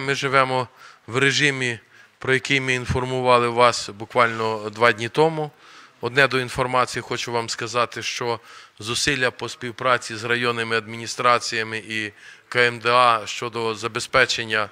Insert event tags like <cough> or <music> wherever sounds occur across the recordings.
Ми живемо в режимі, про який ми інформували вас буквально два дні тому. Одне до інформації хочу вам сказати, що зусилля по співпраці з районними адміністраціями і КМДА щодо забезпечення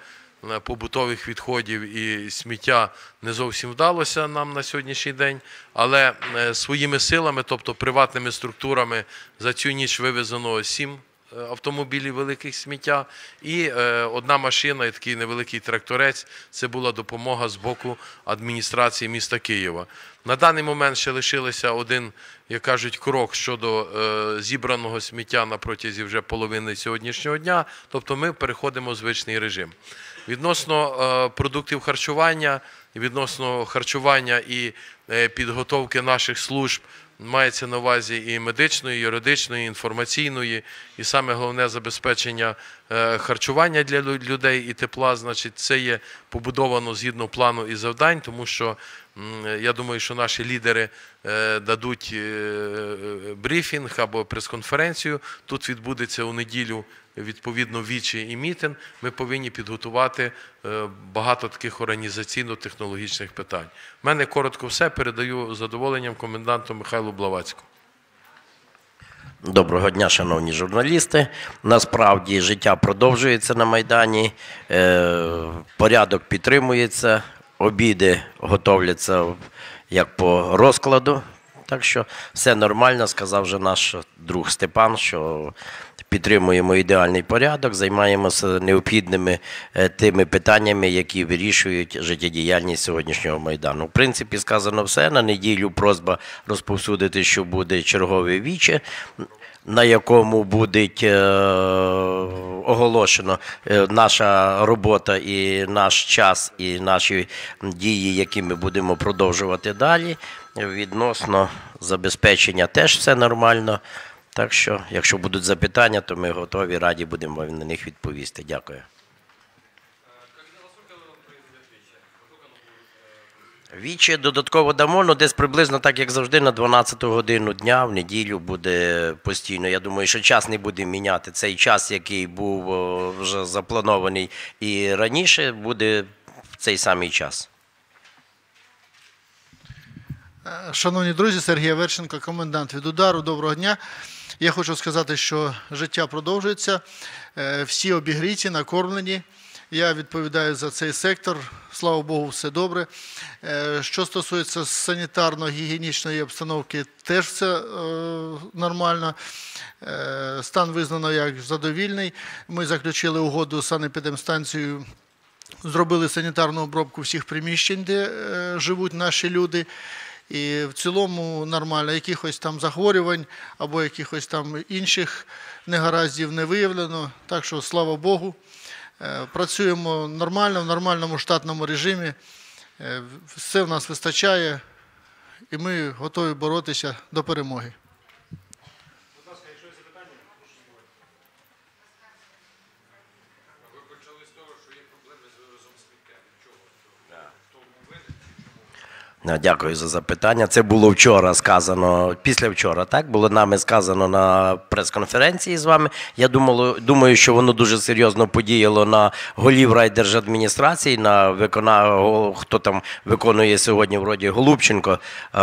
е, побутових відходів і сміття не зовсім вдалося нам на сьогоднішній день, але е, своїми силами, тобто приватними структурами, за цю ніч вивезено сім автомобілів великих сміття, і е, одна машина, і такий невеликий тракторець. Це була допомога з боку адміністрації міста Києва. На даний момент ще лишилося один, як кажуть, крок щодо е, зібраного сміття на протязі вже половини сьогоднішнього дня. Тобто ми переходимо в звичний режим. Відносно е, продуктів харчування, відносно харчування і е, підготовки наших служб мається на увазі і медичної, і юридичної, і інформаційної, і саме головне забезпечення харчування для людей і тепла. Значить, це є побудовано згідно плану і завдань, тому що я думаю, що наші лідери е, дадуть е, е, брифінг або прес-конференцію. Тут відбудеться у неділю відповідно вічі і мітинг. Ми повинні підготувати е, багато таких організаційно-технологічних питань. У мене коротко все. Передаю задоволенням коменданту Михайлу Блавацькому. Доброго дня, шановні журналісти. Насправді життя продовжується на Майдані, е, порядок підтримується, обіди готовляться як по розкладу. Так що все нормально, сказав вже наш друг Степан, що підтримуємо ідеальний порядок, займаємося необхідними е, тими питаннями, які вирішують життєдіяльність сьогоднішнього майдану. В принципі, сказано все. На неділю просьба розповсюдити, що буде чергове віче, на якому буде оголошено е, наша робота і наш час, і наші дії, які ми будемо продовжувати далі. Відносно забезпечення теж все нормально. Так що, якщо будуть запитання, то ми готові, раді будемо на них відповісти. Дякую. Віче додатково дамо, ну десь приблизно так, як завжди, на 12 годину дня в неділю буде постійно. Я думаю, що час не буде міняти. Цей час, який був вже запланований і раніше, буде в цей самий час. Шановні друзі, Сергій Аверченко, комендант від удару. Доброго дня. Я хочу сказати, що життя продовжується. Е, Всі обігріті, накормлені. Я відповідаю за цей сектор. Слава Богу, все добре. Е, Що стосується санітарно-гігієнічної обстановки, теж все е, нормально. Е, Стан визнано як задовільний. Ми заключили угоду з санепідемстанцією зробили санітарну обробку всіх приміщень, де живуть наші люди. І в цілому нормально, якихось там захворювань або якихось там інших негараздів не виявлено. Так що, слава Богу, працюємо нормально, в нормальному штатному режимі. Е, Все в нас вистачає, і ми готові боротися до перемоги. Ви почали з того, що є проблеми з сміттям. Чого в тому Ну, Дякую за запитання. Це було вчора сказано, після вчора, так? Було нами сказано на прес-конференції з вами. Я думало, думаю, що воно дуже серйозно подіяло на голів райдержадміністрації, на викона... хто там виконує сьогодні вроді Голубченко. Е,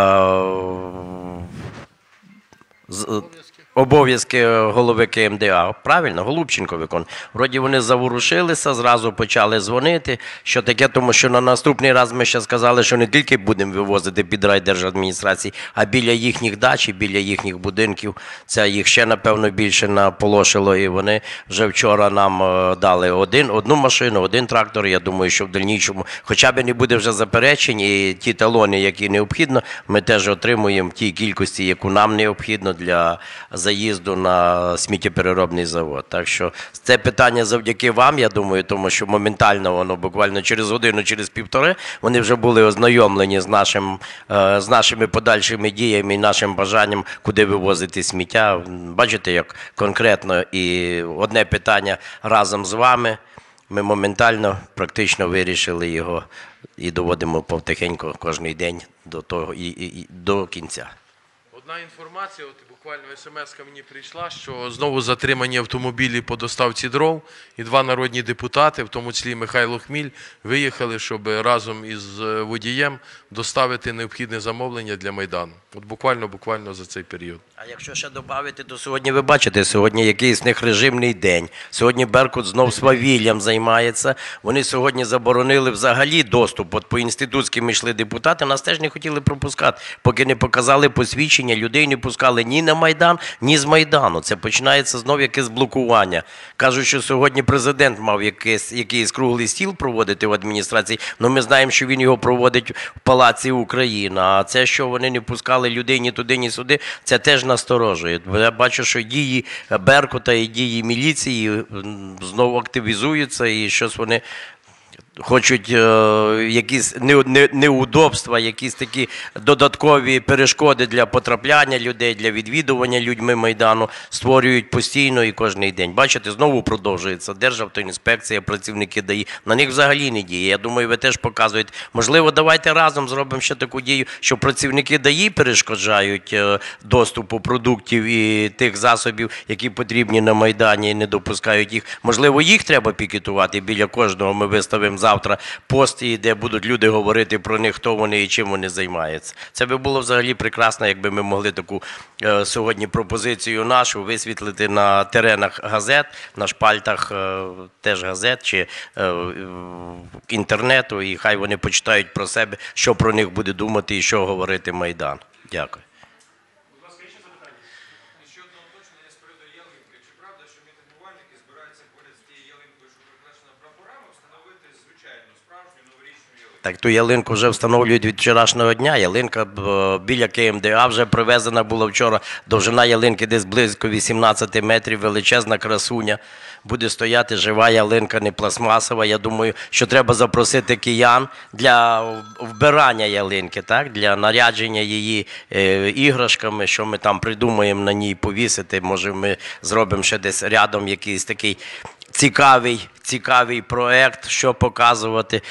Обов'язки голови КМДА. Правильно, Голубченко виконує. Вроді вони заворушилися, зразу почали дзвонити. Що таке, тому що на наступний раз ми ще сказали, що не тільки будемо вивозити під райдержадміністрації, а біля їхніх дач, і біля їхніх будинків. Це їх ще, напевно, більше наполошило. І вони вже вчора нам е, дали один, одну машину, один трактор. Я думаю, що в дальнішому, хоча б не буде вже заперечень, і ті талони, які необхідно, ми теж отримуємо в тій кількості, яку нам необхідно для заїзду на сміттєпереробний завод. Так що це питання завдяки вам, я думаю, тому що моментально воно буквально через годину, через півтори вони вже були ознайомлені з нашим е, з нашими подальшими діями і нашим бажанням, куди вивозити сміття. Бачите, як конкретно і одне питання разом з вами. Ми моментально практично вирішили його і доводимо повтихеньку кожен день до того і, і, і до кінця. Одна інформація, от буквально смс мені прийшла, що знову затримані автомобілі по доставці дров, і два народні депутати, в тому числі Михайло Хміль, виїхали, щоб разом із е, водієм доставити необхідне замовлення для Майдану. От буквально, буквально за цей період. А якщо ще додати, то сьогодні ви бачите, сьогодні якийсь в них режимний день. Сьогодні Беркут знов свавіллям займається. Вони сьогодні заборонили взагалі доступ. От по інститутським йшли депутати, нас теж не хотіли пропускати, поки не показали посвідчення. Людей не пускали ні на Майдан, ні з Майдану. Це починається знов якесь блокування. Кажуть, що сьогодні президент мав якийсь, якийсь круглий стіл проводити в адміністрації. але ми знаємо, що він його проводить в Палаці Україна. А це, що вони не пускали людей ні туди, ні сюди, це теж насторожує. Я бачу, що дії Беркута і дії міліції знову активізуються, і щось вони хочуть е, якісь не, не, неудобства, якісь такі додаткові перешкоди для потрапляння людей, для відвідування людьми Майдану створюють постійно і кожен день. Бачите, знову продовжується Державтоінспекція, працівники ДАІ. На них взагалі не діє. Я думаю, ви теж показуєте. Можливо, давайте разом зробимо ще таку дію, що працівники ДАІ перешкоджають е, доступу продуктів і тих засобів, які потрібні на Майдані, і не допускають їх. Можливо, їх треба пікетувати біля кожного. Ми виставимо завтра пост, і де будуть люди говорити про них, хто вони і чим вони займаються. Це би було взагалі прекрасно, якби ми могли таку е, сьогодні пропозицію нашу висвітлити на теренах газет, на шпальтах е, теж газет чи е, інтернету, і хай вони почитають про себе, що про них буде думати і що говорити Майдан. Дякую. Будь ласка, ще запитання. І ще одне уточнення з приводу ялинки. Чи правда, що мітингувальники збираються поряд з тією ялинкою, що прикрашена прапорами, встановити звичайну справжню новорічну ялинку? Так ту ялинку вже встановлюють від вчорашнього дня. Ялинка е, біля КМДА вже привезена була вчора. Довжина ялинки десь близько 18 метрів, величезна красуня. Буде стояти жива ялинка, не пластмасова. Я думаю, що треба запросити киян для вбирання ялинки, так? для нарядження її е, іграшками, що ми там придумаємо на ній повісити. Може, ми зробимо ще десь рядом якийсь такий цікавий, цікавий проект, що показувати.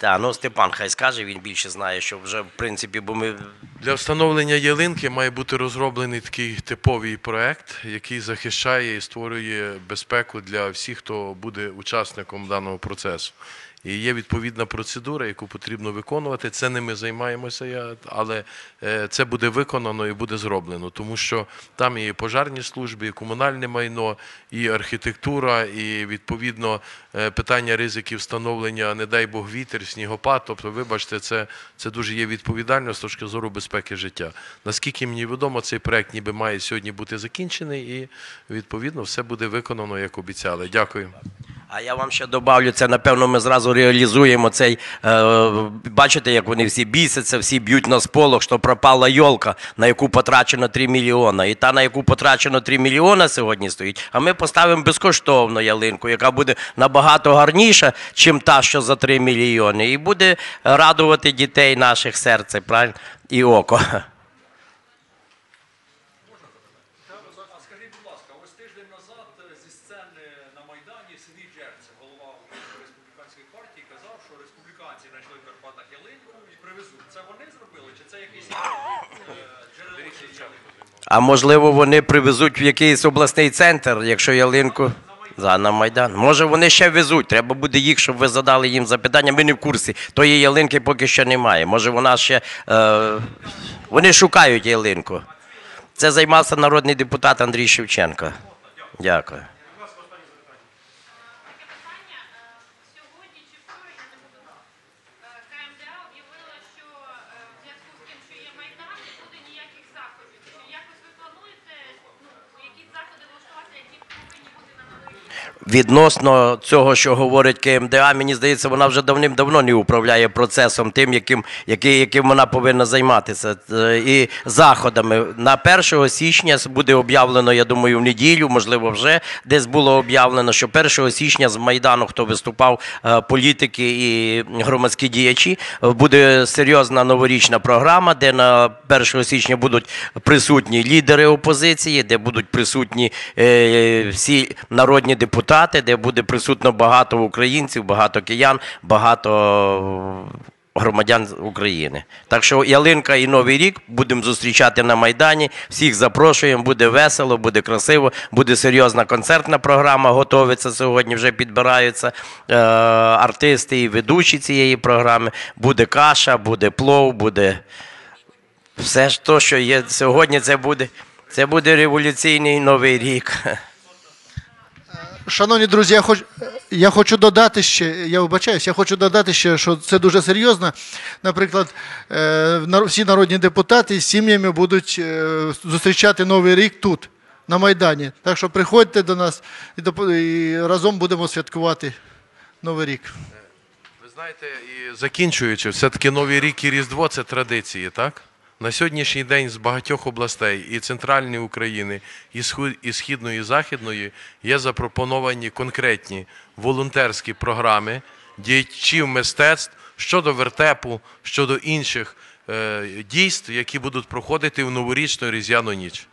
Так, ну Степан хай скаже, він більше знає, що вже в принципі, бо ми Для встановлення ялинки має бути розроблений такий типовий проект, який захищає і створює безпеку для всіх, хто буде учасником даного процесу. І є відповідна процедура, яку потрібно виконувати. Це не ми займаємося, але е, це буде виконано і буде зроблено, тому що там і пожарні служби, і комунальне майно, і архітектура, і відповідно е, питання ризиків встановлення, не дай Бог, вітер, снігопад. Тобто, вибачте, це, це дуже є відповідально з точки зору безпеки життя. Наскільки мені відомо, цей проект ніби має сьогодні бути закінчений, і відповідно все буде виконано, як обіцяли. Дякую. А я вам ще добавлю, це напевно ми зразу реалізуємо цей. Е, бачите, як вони всі бісяться, всі б'ють на сполох, що пропала йолка, на яку потрачено 3 мільйона. І та, на яку потрачено 3 мільйона сьогодні стоїть. А ми поставимо безкоштовно ялинку, яка буде набагато гарніша, чим та, що за 3 мільйони. І буде радувати дітей наших серце, правильно? І око. Що республіканці знайшли в Карпатах ялинку і привезуть. Це вони зробили, чи це якийсь е, джерело? А можливо, вони привезуть в якийсь обласний центр, якщо ялинку. За на Майдан. Може, вони ще везуть. Треба буде їх, щоб ви задали їм запитання. Ми не в курсі. Тої ялинки поки що немає. Може, вона ще. Е... Вони шукають ялинку. Це займався народний депутат Андрій Шевченко. Дякую. Таке питання. Е, Сьогодні чи вчора, я не буду. е, КМДА об'явила, що е, в зв'язку з тим, що є Майдан, не буде ніяких заходів. Чи якось ви плануєте, ну, які заходи влаштувати, які повинні бути на новий рік? Відносно цього, що говорить КМДА, мені здається, вона вже давним-давно не управляє процесом тим, яким, який, яким вона повинна займатися. Е, І заходами. На 1 січня буде об'явлено, я думаю, в неділю, можливо, вже десь було об'явлено, що 1 січня з Майдану, хто виступав, е, політики і громадські діячі, е, буде серйозна новорічна програма, де на 1 січня будуть присутні лідери опозиції, де будуть присутні всі народні депутати, де буде присутно багато українців, багато киян, багато громадян України. Так що ялинка і Новий рік будемо зустрічати на Майдані. Всіх запрошуємо, буде весело, буде красиво, буде серйозна концертна програма. Готовиться сьогодні, вже підбираються е, артисти і ведучі цієї програми. Буде каша, буде плов, буде все ж то, що є сьогодні. Це буде, це буде революційний новий рік. <laughs> Шановні друзі, я хочу, я хочу додати ще, я вибачаюсь, я хочу додати ще, що це дуже серйозно. Наприклад, е, всі народні депутати з сім'ями будуть е, зустрічати Новий рік тут, на Майдані. Так що приходьте до нас і, разом будемо святкувати Новий рік. Ви знаєте, і закінчуючи, все-таки Новий рік і Різдво це традиції, так? На сьогоднішній день з багатьох областей і центральної України, і східної, і західної є запропоновані конкретні волонтерські програми діячів мистецтв щодо вертепу, щодо інших е, дійств, які будуть проходити в новорічну різдвяну ніч.